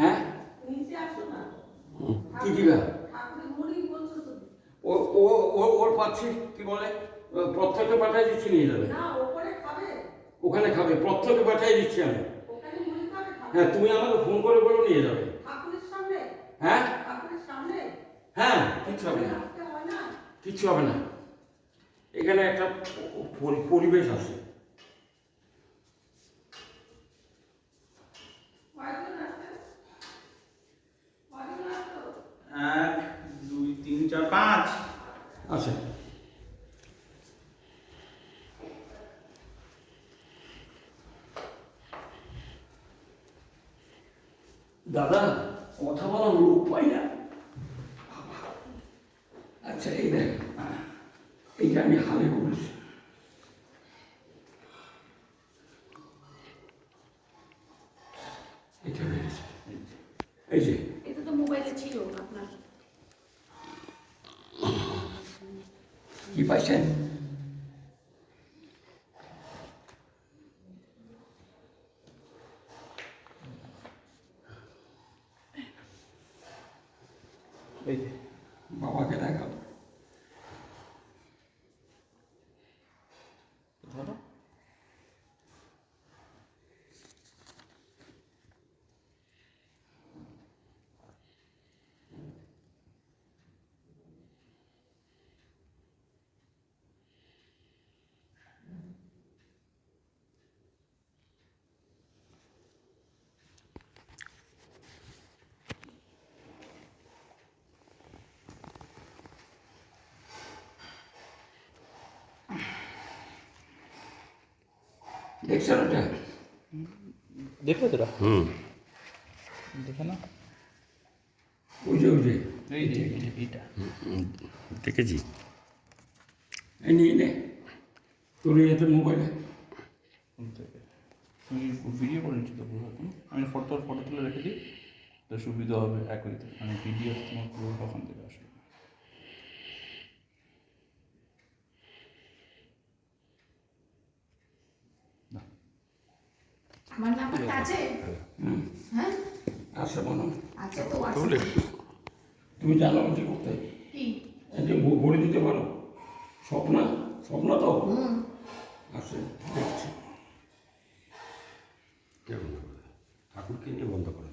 হ্যাঁ? কি দিবা? ও ও ও, ওর পাচ্ছি, কি বলে? প্রত্যেকে পাঠিয়ে দিচ্ছি, নিয়ে যাবে। ওখানে খাবে প্রত্যেকে পাঠিয়ে দিচ্ছি আমি। হ্যাঁ তুমি আমাকে ফোন করে বলো, নিয়ে যাবে। হ্যাঁ? হ্যাঁ কিচ্ছু হবে না। কিচ্ছু হবে না। এখানে একটা পরিবেশ আছে। চার পাঁচ। আছে দাদা কথা বলার লোক পাই না। আচ্ছা এই দেখ। এইটা আমি হালে করেছি এটা বেড়েছে এই যে। এটা তো মোবাইলে ছিল আপনার। কি পাইছেন বাবাকে দেখাও দেখছেন ওটা দেখলে তোরা হুম। দেখে না ওই যে ওই যে। এই যে যে, এইটা। দেখেছি। এই নিয়ে নে। তোর এতে মোবাইলে তুমি ভিডিও করে নিচ্ছি তো পুরো আমি ফটো ফটো তুলে রেখে দিই। তো সুবিধা হবে একইতে মানে ভিডিও তোমার পুরো ওখান থেকে আসবে। আমার নাম্বারটা আছে। হ্যাঁ? আছে মনে আছে তো আছে। তুমি জানো কি করতে কি? যে ভরে দিতে পারো। স্বপ্না? স্বপ্না তো? হুম। আছে দেখছি। কেমন ঠাকুরকে নিয়ে বন্ধ করে।